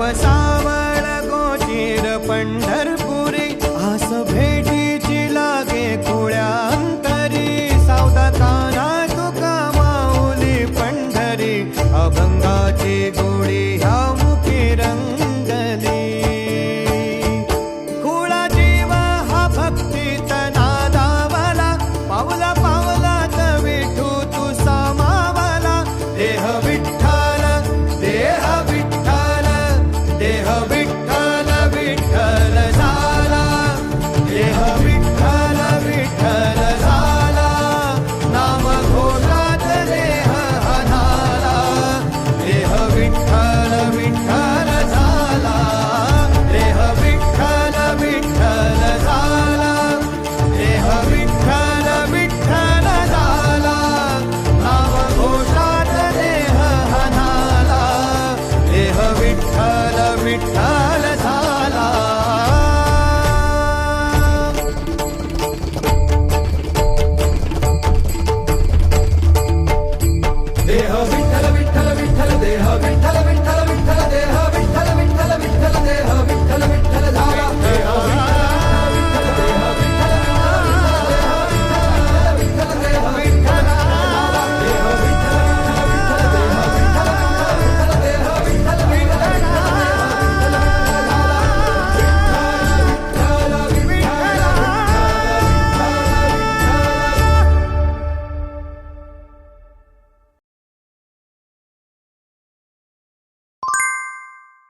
सावळ गोजीर पंढर